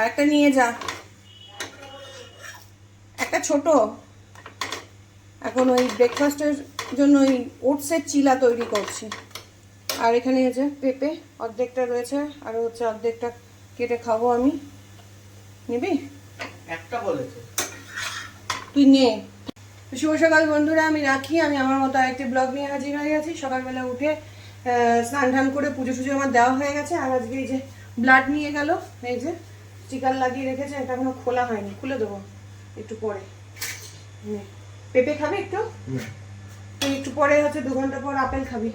আর একটা নিয়ে যা। একটা ছোট। এখন ওই ব্রেকফাস্টের জন্য ওই ওটসের চিলা তৈরি করছি। আর এখানে আছে পেঁপে অর্ধেকটা রয়েছে। আর হচ্ছে অর্ধেকটা কেটে খাব আমি। নিবি? একটা বলেছে। তুই নে। শুভ সকাল বন্ধুরা আমি রাখি। আমি আমার মতো আরেকটি ব্লগ নিয়ে হাজির হয়ে গেছি সকালবেলা উঠে স্নান টান করে পুজো টুজো আমার দেওয়া হয়ে গেছে। আর আজকে এই যে ব্লাড নিয়ে গেল। এই যে স্টিকার লাগিয়ে রেখেছে এটা এখনও খোলা হয়নি। খুলে দেবো একটু পরে। পেঁপে খাবে একটু? তুই একটু পরে হচ্ছে দু ঘণ্টা পর আপেল খাবি।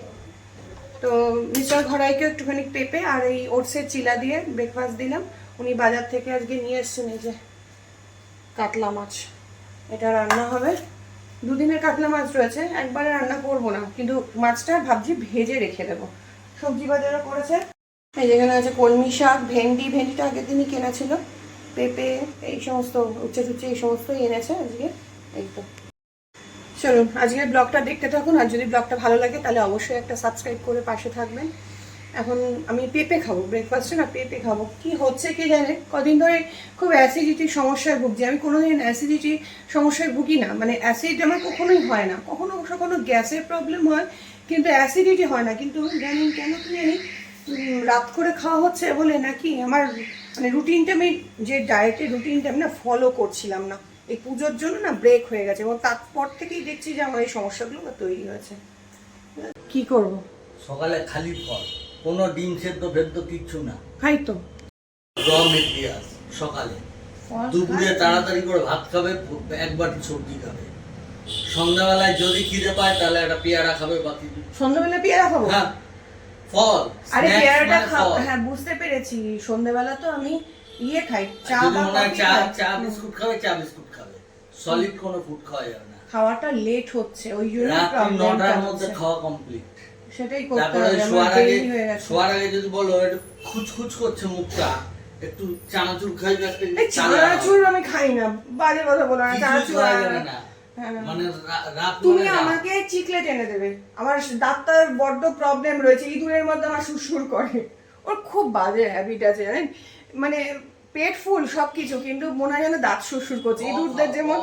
তো মিস্টার ঘরাইকে একটুখানি পেঁপে আর এই ওটসের চিলা দিয়ে ব্রেকফাস্ট দিলাম। উনি বাজার থেকে আজকে নিয়ে এসছেন এই যে কাতলা মাছ। এটা রান্না হবে। দুদিনের কাতলা মাছ রয়েছে একবারে রান্না করব না কিন্তু মাছটা ভাবছি ভেজে রেখে দেবো। সবজি বাজারও করেছে। এই যেখানে আছে কলমি শাক, ভেন্ডি, ভেন্ডিটা আগের দিনই কেনা ছিল। পেঁপে, এই সমস্ত, উচ্ছে টুচ্ছে এই সমস্তই এনেছে আজকে। এই তো। চলুন, আজকের ব্লগটা দেখতে থাকুন, আর যদি ব্লগটা ভালো লাগে তাহলে অবশ্যই একটা সাবস্ক্রাইব করে পাশে থাকবেন। এখন আমি পেঁপে খাব ব্রেকফাস্টে না পেঁপে খাব। কি হচ্ছে কি জানে? কদিন ধরে খুব অ্যাসিডিটির সমস্যায় ভুগছি। আমি কোনোদিন অ্যাসিডিটি সমস্যায় ভুগি না। মানে অ্যাসিড আমার কখনোই হয় না। কখনো কখনো গ্যাসের প্রবলেম হয়, কিন্তু অ্যাসিডিটি হয় না। কিন্তু জানি কেন কি জানি? রাত করে খাওয়া হচ্ছে বলে নাকি আমার মানে রুটিনটা আমি যে ডায়েটের রুটিনটা আমি না ফলো করছিলাম না। এই পুজোর জন্য না ব্রেক হয়ে গেছে এবং তারপর থেকেই দেখছি যে আমার এই সমস্যাগুলো তৈরি হয়েছে। কি করব? সকালে খালি ফল কোনো ডিম সেদ্ধ ফেদ্ধ কিচ্ছু না। খাই তো। র সকালে। দুপুরে তাড়াতাড়ি করে ভাত খাবে এক বাটি সবজি খাবে। সন্ধ্যাবেলায় যদি খিদে পায় তাহলে একটা পেয়ারা খাবে বাকি সন্ধ্যাবেলা পেয়ারা খাব? হ্যাঁ। ফল আরে পেয়ারাটা মানে ফল। হ্যাঁ বুঝতে পেরেছি। সন্ধ্যাবেলা তো আমি ইয়ে খাই চা বা চা চা বিস্কুট খাবে চা বিস্কুট খাবে। সলিড কোনো ফুড খাওয়া যাবে না। খাওয়াটা লেট হচ্ছে ওই জন্য প্রবলেমটা মধ্যে খাওয়া কমপ্লিট সেটাই করতে হবে শোয়ার আগে শোয়ার আগে যদি বলো একটু খুচখুচ করছে মুখটা একটু চানাচুর খাই চানাচুর। আমি খাই না বাজে কথা বলো না চানাচুর না। হ্যাঁ। মানে রাত তুমি মানে আমাকে চিকলেট এনে দেবে। আমার ডাক্তার বড্ড প্রবলেম রয়েছে ইঁদুরের মধ্যে আমার সুরসুর করে। ওর খুব বাজে হ্যাবিট আছে জানেন? মানে পেট ফুল সবকিছু কিন্তু মনে হয় যেন দাঁত সুরসুর করছে। ইঁদুরদের যেমন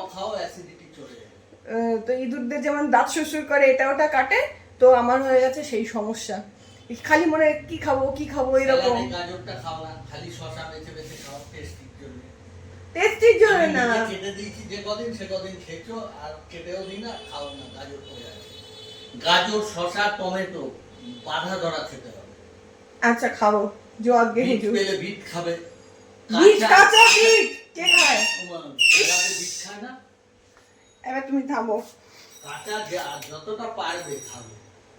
তো ইঁদুরদের যেমন দাঁত সুরসুর করে এটা ওটা কাটে তো আমার হয়ে গেছে সেই সমস্যা। খালি মনে হয় কি খাব কি খাব? এরকম। গাজরটা খাও না, খালি শসা বেছে বেছে খাও, tasty-র জন্য। টেস্টির জন্য না কেটে দিয়েছি যে কদিন, সে কদিন খেয়েছো, আর কেটেও দিই না, খাও না, গাজর পড়ে আছে। গাজর শসা টমেটো বাধা ধরা খেতে হবে। আচ্ছা খাব। জগ পেলে বিট খাবে। বিট কাঁচা- বিট কে খায়? বিট খায় না? এবার তুমি থামো। কাঁচা যতটা পারবে খাবে।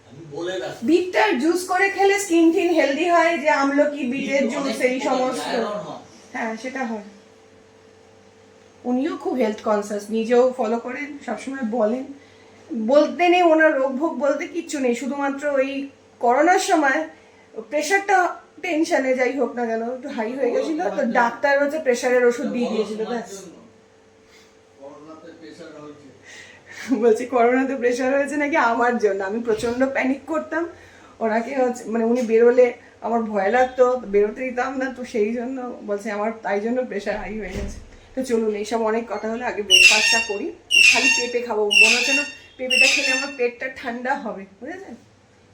আমি বলে রাখি বিটটার জুস করে খেলে স্কিন টিন হেলদি হয় যে আমলকি বিটের বিট জুস এই সমস্ত। হ্যাঁ সেটা হয়। উনিও খুব হেলথ কনসাস নিজেও ফলো করেন সবসময় বলেন। বলতে নেই ওনার রোগ ভোগ বলতে কিচ্ছু নেই শুধুমাত্র ওই করোনার সময় প্রেশারটা টেনশনে যাই হোক না কেন একটু হাই হয়ে গেছিল তো ডাক্তার হচ্ছে প্রেশারের ওষুধ দিয়ে দিয়েছিল ব্যাস। বলছি করোনাতে প্রেশার হয়েছে নাকি আমার জন্য? আমি প্রচণ্ড প্যানিক করতাম। ওনাকে হচ্ছে মানে উনি বেরোলে আমার ভয় লাগতো বেরোতে দিতাম না তো সেই জন্য বলছে আমার তাই জন্য প্রেশার হাই হয়ে গেছে। তো চলুন এইসব অনেক কথা হলে আগে ব্রেকফাস্টটা করি। খালি পেঁপে খাব। মনে হচ্ছে না পেঁপেটা খেলে আমার পেটটা ঠান্ডা হবে বুঝেছেন?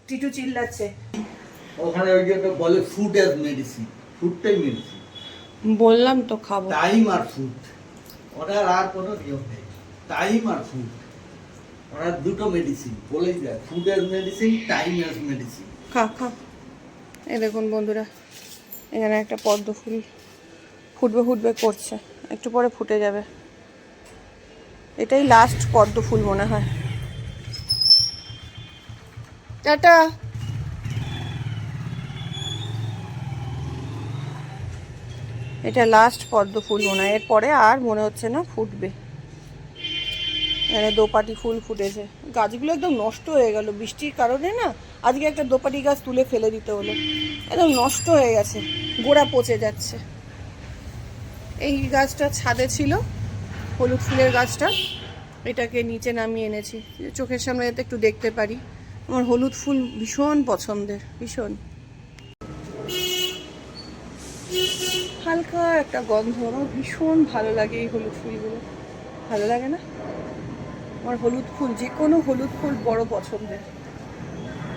টিটু চিল্লাচ্ছে। ওখানে ওই যে তো বলে ফুড অ্যাজ মেডিসিন ফুডটাই মেডিসিন বললাম তো খাব। টাইম আর ফুড ওটার আর কোনো নিয়ম নেই। টাইম আর ফুড ওরা দুটো মেডিসিন বলেই যায় food as medicine time as medicine খা খা। এই দেখুন বন্ধুরা এখানে একটা পদ্ম ফুল ফুটবে ফুটবে করছে। একটু পরে ফুটে যাবে। এটাই লাস্ট পদ্ম ফুল মনে হয়। টাটা। এটা লাস্ট পদ্ম ফুল মনে হয়। এরপরে আর মনে হচ্ছে না ফুটবে। এখানে দোপাটি ফুল ফুটেছে। গাছগুলো একদম নষ্ট হয়ে গেল। বৃষ্টির কারণে না, আজকে একটা দোপাটি গাছ তুলে ফেলে দিতে হলো। একদম নষ্ট হয়ে গেছে। গোড়া পচে যাচ্ছে। এই গাছটা ছাদে ছিল, হলুদ ফুলের গাছটা। এটাকে নিচে নামিয়ে এনেছি। চোখের সামনে যাতে একটু দেখতে পারি। আমার হলুদ ফুল ভীষণ পছন্দের, ভীষণ। হালকা একটা গন্ধ, আমার ভীষণ ভালো লাগে এই হলুদ ফুলগুলো। ভালো লাগে না? আমার হলুদ ফুল, যে কোনো হলুদ ফুল বড় পছন্দের।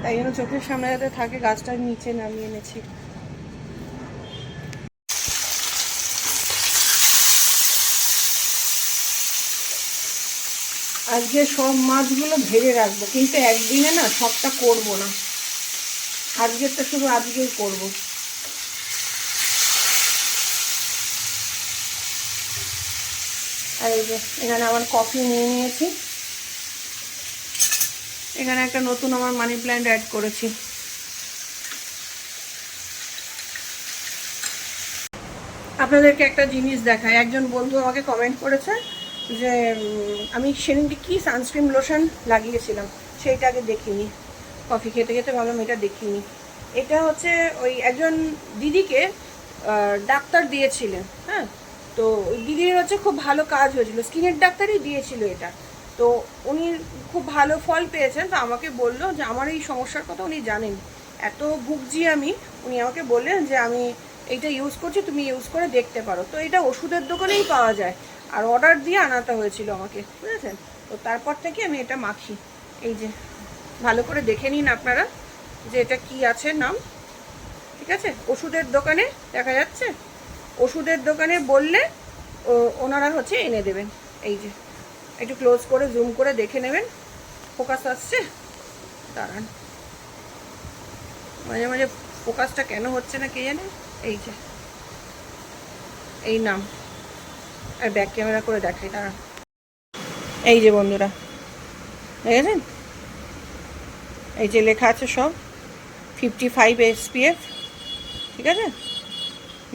তাই জন্য চোখের সামনে যাতে থাকে গাছটার নিচে নামিয়ে এনেছি। আজকে সব মাছগুলো ভেজে রাখব, কিন্তু একদিনে না সবটা করব না। আজকেরটা শুধু আজকেই করব। আর এই যে, এখানে আমার কফি নিয়ে নিয়েছি। এখানে একটা নতুন আমার মানি প্ল্যান্ট অ্যাড করেছি। আপনাদেরকে একটা জিনিস দেখায় একজন বন্ধু আমাকে কমেন্ট করেছে যে আমি সেদিনকে কী সানস্ক্রিন লোশন লাগিয়েছিলাম, সেইটা আগে দেখিনি। কফি খেতে খেতে ভাবলাম এটা দেখিনি। এটা হচ্ছে ওই একজন দিদিকে ডাক্তার দিয়েছিলেন হ্যাঁ? তো ওই দিদির হচ্ছে খুব ভালো কাজ হয়েছিল। স্কিনের ডাক্তারই দিয়েছিল এটা। তো উনি খুব ভালো ফল পেয়েছেন, তো আমাকে বলল যে, আমার এই সমস্যার কথা উনি জানেন। এত ভুগছি আমি। উনি আমাকে বললেন যে, আমি এইটা ইউজ করছি, তুমি ইউজ করে দেখতে পারো। তো এটা ওষুধের দোকানেই পাওয়া যায়। আর অর্ডার দিয়ে আনাতে হয়েছিল আমাকে, বুঝেছেন? তো তারপর থেকে আমি এটা মাখি। এই যে, ভালো করে দেখে নিন আপনারা যে এটা কি আছে নাম। ঠিক আছে? ওষুধের দোকানে দেখা যাচ্ছে? ওষুধের দোকানে বললে, ও, ওনারা হচ্ছে এনে দেবেন। এই যে, একটু ক্লোজ করে জুম করে দেখে নেবেন। ফোকাস আসছে? দাঁড়ান। মাঝে মাঝে ফোকাসটা কেন হচ্ছে না কে জানে? এই যে। এই নাম আর ব্যাক ক্যামেরা করে দেখাই দাঁড়ান এই যে বন্ধুরা, দেখেছেন? এই যে লেখা আছে সব ফিফটি ফাইভ এসপিএফ ঠিক আছে?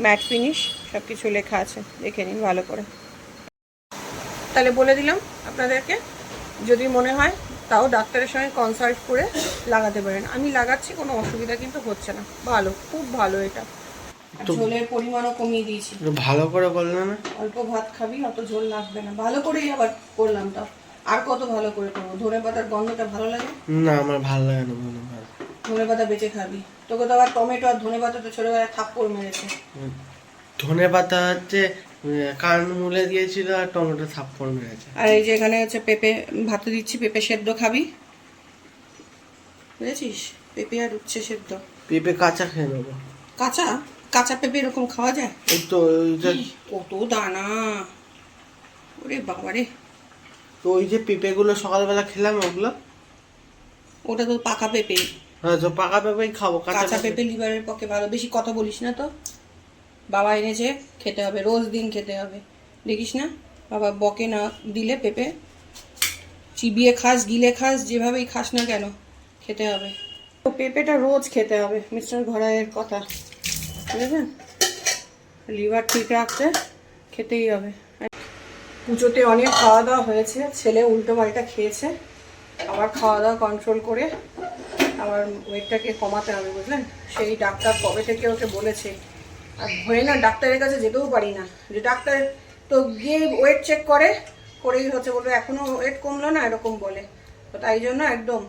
ম্যাট ফিনিশ সব কিছু লেখা আছে, দেখে নিন ভালো করে। তাহলে বলে দিলাম আপনাদেরকে, যদি মনে হয় তাও ডাক্তারের সঙ্গে কনসাল্ট করে লাগাতে পারেন। আমি লাগাচ্ছি, কোনো অসুবিধা কিন্তু হচ্ছে না। ভালো, খুব ভালো এটা। ঝোলের পরিমাণও কমিয়ে দিয়েছি। ভালো করে করলে না অল্প ভাত খাবি অত ঝোল লাগবে না। ভালো করেই আবার করলাম আর কত ভালো করে করব? ধনে পাতার গন্ধটা ভালো লাগে? না আমার ভালো লাগে না মনে হয় ধনে পাতা বেঁচে খাবি। তোকে তো আবার টমেটো আর ধনে পাতা তো ছোটবেলায় থাপ্পড় মেরেছে। ধনে পাতা হচ্ছে কান মুলে দিয়েছিল আর টমেটো থাপ্পড় মেরেছে। আর এই যে এখানে হচ্ছে পেঁপে ভাতে দিচ্ছি পেঁপে সেদ্ধ খাবি। বুঝেছিস? পেঁপে আর উচ্ছে সেদ্ধ। পেঁপে কাঁচা খেয়ে নেব। কাঁচা? কাঁচা পেঁপে এরকম খাওয়া যায়? এই তো কত দানা। ওরে বাবারে। তো ওই যে পেঁপেগুলো সকালবেলা খেলাম ওগুলো? ওটা তো পাকা পেঁপে। হ্যাঁ তো পাকা পেঁপেই খাব কাঁচা পেঁপে। লিভারের পক্ষে ভালো। বেশি কথা বলিস না তো। বাবা এনেছে খেতে হবে রোজ দিন খেতে হবে। দেখিস না? বাবা বকে না দিলে পেঁপে। চিবিয়ে খাস গিলে খাস যেভাবেই খাস না কেন খেতে হবে। তো পেঁপেটা রোজ খেতে হবে মিস্টার ঘরাইয়ের কথা। বুঝেছেন? লিভার ঠিক রাখতে খেতেই হবে। পুজোতে অনেক খাওয়া দাওয়া হয়েছে, ছেলে উল্টো পাল্টা খেয়েছে, আবার খাওয়া দাওয়া কন্ট্রোল করে আমার ওয়েটটাকে কমাতে হবে, বুঝলেন? সেই ডাক্তার কবে থেকে ওকে বলেছে? আর ভয়ে না ডাক্তারের কাছে যেতেও পারি না। যে ডাক্তার তো গিয়ে ওয়েট চেক করে, করেই হচ্ছে, বলবে এখনও ওয়েট কমলো না, এরকম বলে। তো তাই জন্য একদম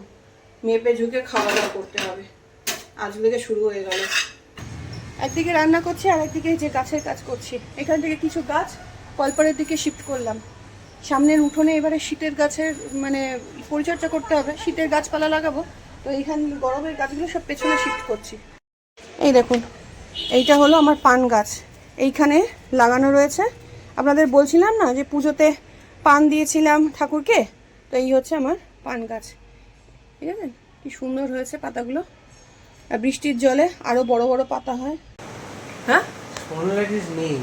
মেপে ঝুঁকে খাওয়া দাওয়া করতে হবে। আজ থেকে শুরু হয়ে গেল। একদিকে রান্না করছি, আর একদিকে যে গাছের কাজ করছি। এখান থেকে কিছু গাছ কলপারের দিকে শিফট করলাম। সামনের উঠোনে এবারে শীতের গাছের মানে পরিচর্যা করতে হবে। শীতের গাছপালা লাগাবো। তো এইখান গরমের গাছগুলো সব পেছনে শিফট করছি। এই দেখুন, এইটা হলো আমার পান গাছ। এইখানে লাগানো রয়েছে। আপনাদের বলছিলাম না যে পুজোতে পান দিয়েছিলাম ঠাকুরকে? তো এই হচ্ছে আমার পান গাছ। ঠিক আছে? কি সুন্দর হয়েছে পাতাগুলো। বৃষ্টির জলে আরও বড় বড় পাতা হয়। হ্যাঁ? নেই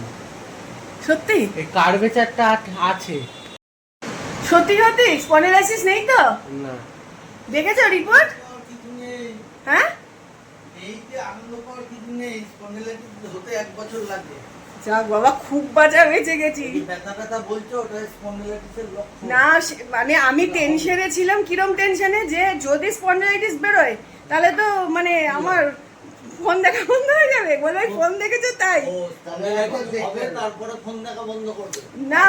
সত্যি? এই কার্ভেচারটা আছে। সত্যি সত্যি? স্পন্ডিলাইসিস নেই তো? না। দেখেছ রিপোর্ট হ্যাঁ? যে বাবা খুব বাজা বেঁচে গেছি। না মানে আমি টেনশনে ছিলাম কিরম টেনশনে যে যদি স্পন্ডিলাইটিস বেরোয় তাহলে তো মানে আমার ফোন দেখা বন্ধ হয়ে যাবে। বলে ফোন দেখেছ তাই। তারপরে ফোন দেখা বন্ধ করবে। না।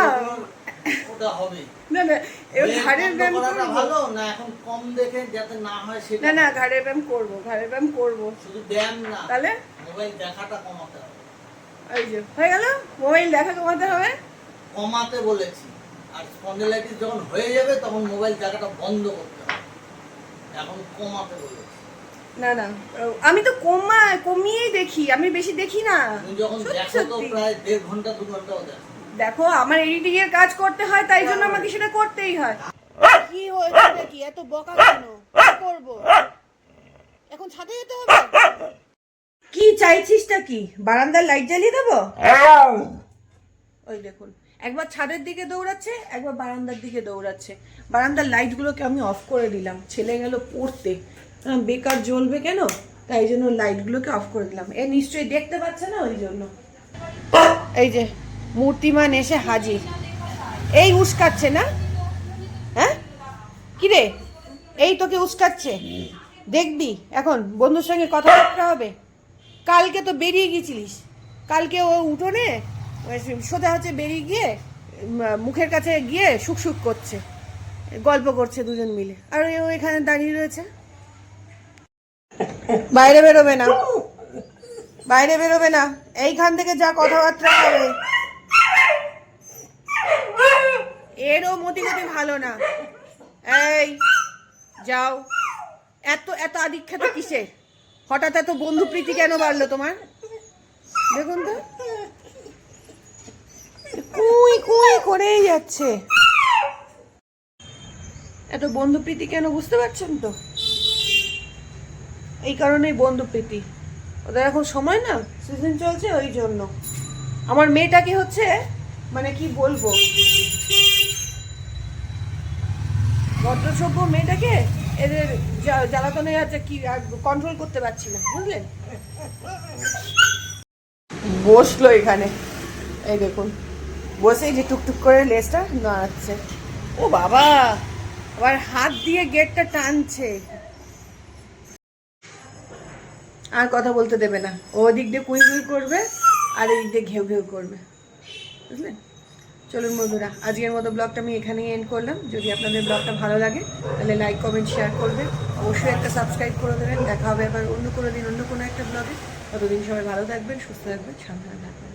ওটা হবে। না না এবার এই ঘাড়ের ব্যায়াম করাটা ভালো না এখন কম দেখে যাতে না হয় সেটা না না ঘাড়ের ব্যায়াম করব ঘাড়ের ব্যায়াম করব। শুধু ব্যায়াম না তাহলে? মোবাইল দেখাটা কমাতে হবে। এই যে হয়ে গেল? মোবাইল দেখা কমাতে হবে? কমাতে বলেছি। আর স্পন্ডেলাইটিস যখন হয়ে যাবে তখন মোবাইল দেখাটা বন্ধ করতে হবে। এখন কমাতে বলেছি। না না। আমি তো কমা কমিয়েই দেখি আমি বেশি দেখি না। দেখো তো সত্যি। প্রায় দেড় ঘণ্টা দু ঘন্টাও দেখো। দেখো আমার এডিটিং এর কাজ করতে হয় তাই জন্য আমাকে সেটা করতেই হয়। কি হয়েছে নাকি এত বকা কেন? করব? এখন ছাদে যেতে হবে? কি চাইছিসটা কি? বারান্দার লাইট জ্বালিয়ে দেবো? ওই দেখুন। একবার ছাদের দিকে দৌড়াচ্ছে, একবার বারান্দার দিকে দৌড়াচ্ছে। বারান্দার লাইটগুলোকে আমি অফ করে দিলাম, ছেলে গেল পড়তে। বেকার জ্বলবে কেন? তাই জন্য লাইটগুলোকে অফ করে দিলাম। এ, নিশ্চয়ই দেখতে পাচ্ছে না ওই জন্য? এই যে, মূর্তিমান এসে হাজির। এই উস্কাচ্ছে না? হ্যাঁ? কি রে? এই তোকে উস্কাচ্ছে? দেখবি, এখন বন্ধুর সঙ্গে কথাবার্তা হবে। কালকে তো বেরিয়ে গেছিলিস। কালকে ও উঠোনে সোজা হচ্ছে বেরিয়ে গিয়ে মুখের কাছে গিয়ে সুখ করছে, গল্প করছে দুজন মিলে। আর ও এখানে দাঁড়িয়ে রয়েছে। বাইরে বেরোবে না। বাইরে বেরোবে না। এইখান থেকে যা কথাবার্তা হবে। এরও মতিগতি ভালো না। এই, যাও। এত এত আদিক্ষেত কিসের? হঠাৎ এত বন্ধু প্রীতি কেন বাড়লো তোমার? দেখুন তো। কুই কুই করেই যাচ্ছে। এত বন্ধু প্রীতি কেন বুঝতে পারছেন তো? এই কারণেই বন্ধু প্রীতি ওদের এখন সময় না সিজন চলছে ওই জন্য। আমার মেয়েটাকে হচ্ছে মানে কি বলব? ভদ্রসভ্য মেয়েটাকে এদের জ্বালাতনে আছে কি কন্ট্রোল করতে পারছি না, বুঝলেন? বসল এখানে। এই দেখুন। বসেই যে টুকটুক করে লেজটা নাড়াচ্ছে। ও বাবা, আবার হাত দিয়ে গেটটা টানছে। আর কথা বলতে দেবে না। ও দিক দিয়ে কুই কুই করবে, আর এদিক দিয়ে ঘেউ ঘেউ করবে। বুঝলেন চলুন বন্ধুরা, আজকের মতো ব্লগটা আমি এখানেই এন্ড করলাম। যদি আপনাদের ব্লগটা ভালো লাগে, তাহলে লাইক কমেন্ট শেয়ার করবেন অবশ্যই একটা সাবস্ক্রাইব করে দেবেন। দেখা হবে আবার অন্য কোনো দিন, অন্য কোনো একটা ব্লগে। ততদিন সবাই ভালো থাকবেন, সুস্থ থাকবেন, সাবধানে থাকবেন।